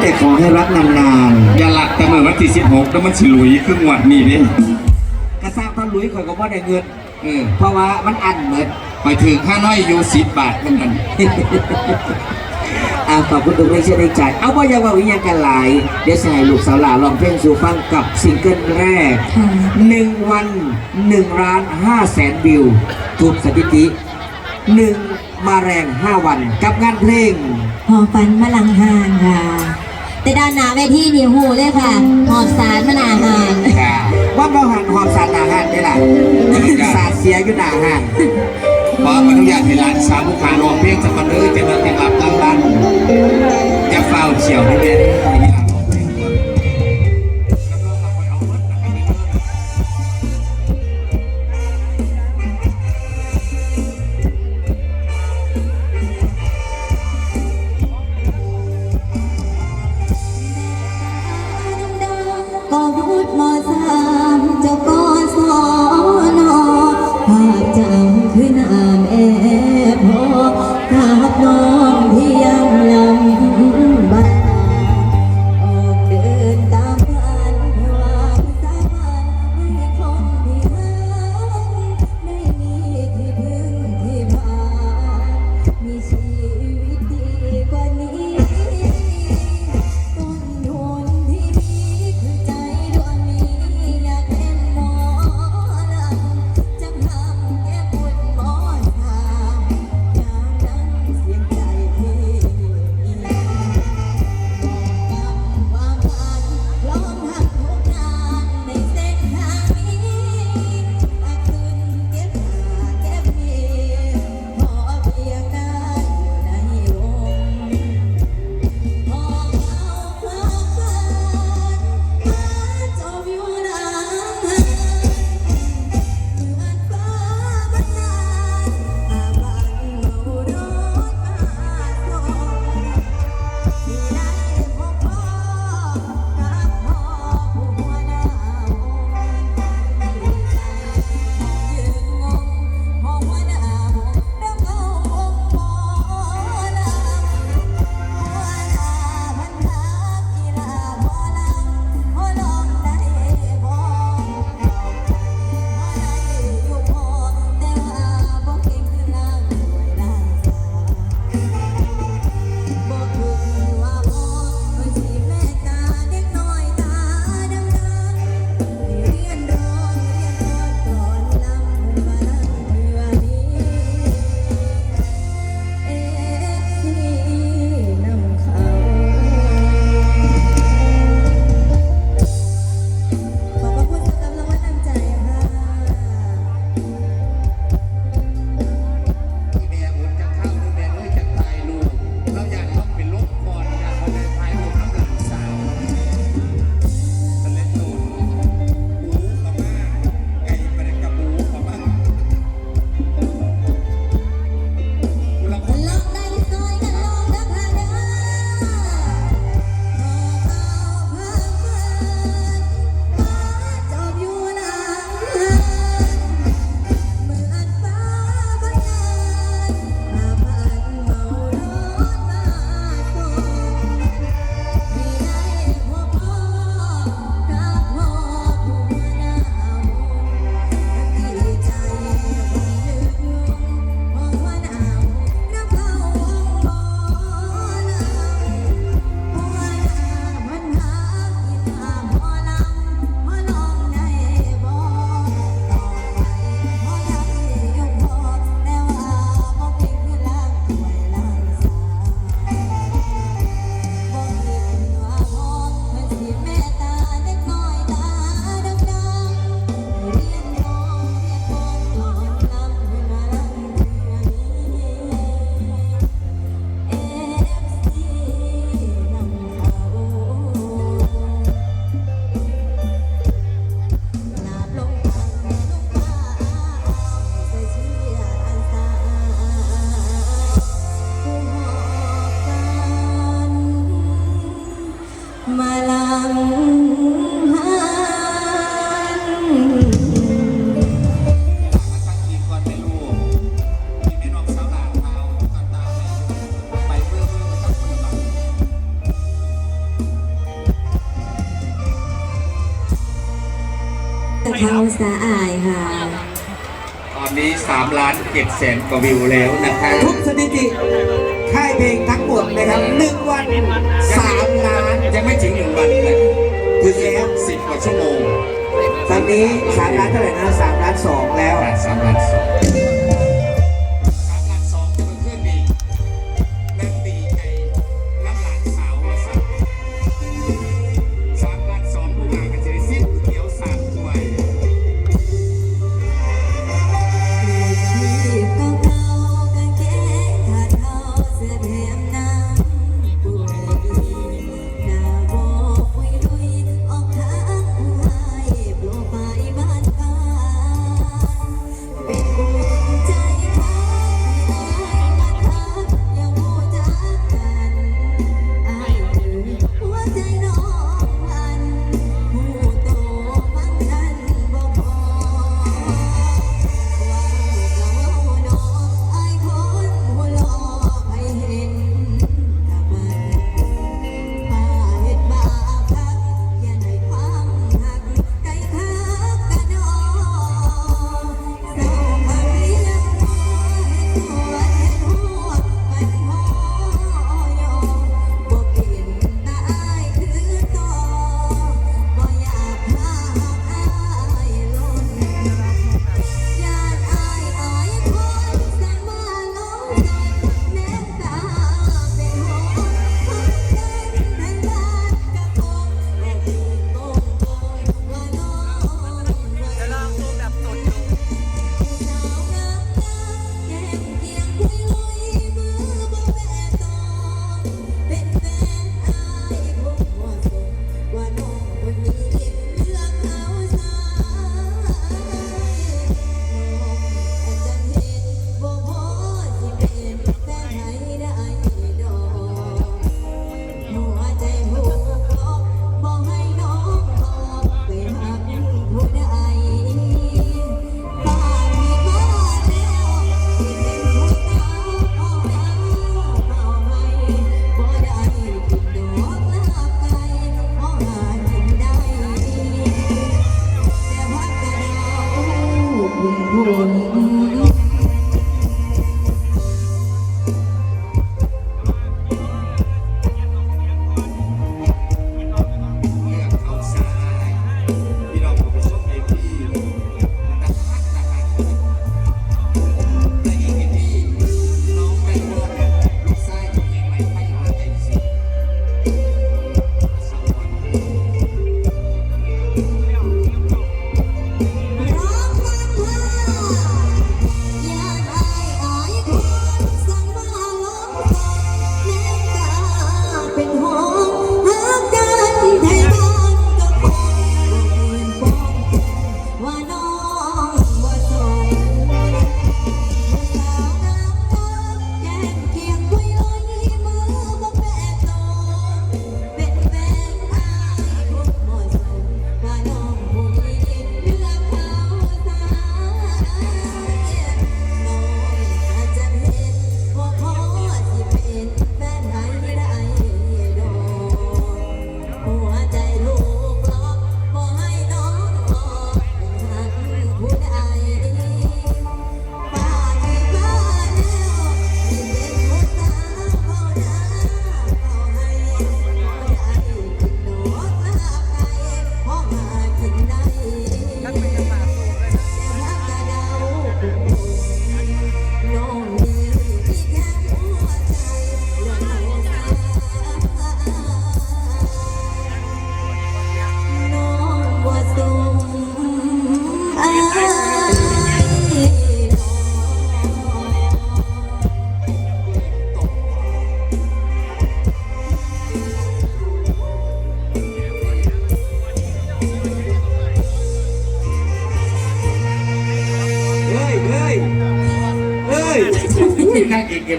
เด็กขอให้รักนานๆ อย่าหลักแต่เมื่อวันที่16แล้วมันสิหลุยครึ่งวันนี่นี่กระซ่าตอนลุยข่อยก็บ่ได้เงินเออเพราะว่ามันอันเหมือนไปถึงข้าน้อยอยู่สิบบาทเท่านั้นอาขอบคุณทุกท่านที่ได้ใจเอาพ่อยาวาวิญญาณกันหลาย เดี๋ยวใส่ลูกสาวหล่าลองเพลงสู่ฟังกับซิงเกิลแรกหนึ่งวันหนึ่งล้านห้าแสนวิวทุบสถิติหนึ่งมาแรงห้าวันกับงานเพลง หอฝันมะลังหางค่ะ แต่ด้านหน้าเวทีนี่หูเลยค่ะ หอบสารมาหนาหานว่าเราหันหอบสารหนาหันได้ล่ะสารเสียอยู่หนาหันขออนุญาตให้หลานสาวผู้ขาลองเพลงจะมาเด้อจะมาแต่งรับตั้งบ้านจะเฝ้าเฉียวในะแม่ ครับสาอายค่ะ ตอนนี้3ล้าน7แสนกว่าวิวแล้วนะครับทุกสถิติค่ายเพลงทั้งหมดนะครับหนึ่วันสามล้านยังไม่ถึงหนึ่งวันเลยคือแค่สิบกว่าชั่วโมงตอนนี้สามล้านเท่าไหร่นะสามล้านสองแล้วสล้านส Bruno.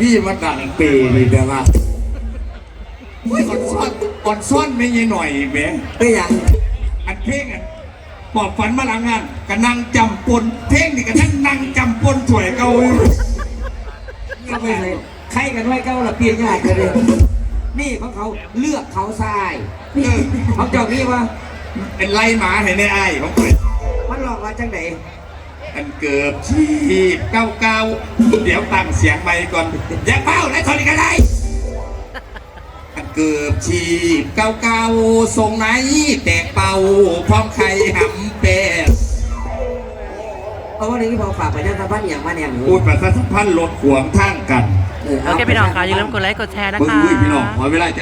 พี่มาดังปีนี่แต่ว่าอุ้ก่อนซ่อนก่อนซ่อนไม่ยี่หน่อยแม่ไม่ยังอันเพลงอันปอบฝันมาหลังงานกันั่งจำปนเพ่งนี่กันนั่งนางจำปนสวยเก่าใครกันไว้เก่าละเปลี่ยนยากกันเลยนี่ของเขาเลือกเขาทรายเขาเจ้านี่ว่าเป็นไล่หมาเห็นไหมไอ้ของมันหลอกว่าจังไหน อันเกือบชีพเก้าเก้าเดี๋ยวตั้งเสียงใหม่ก่อนอย่าเป้าและทนกันได้อันเกือบชีพเก้าเก้าทรงไหนแตกเป่าพร้อมใครหำแปดเอาว่าในนี้พอฝากไปนั่นทำบ้านอย่างมาแนมหนูพูดประชาสัมพันธ์ลดขวางทางกัน เออโอเคพี่น้องค่ะอย่าลืมกดไลค์กดแชร์นะเบิ่งคะอุ้ยพี่น้องขอเวลาจะ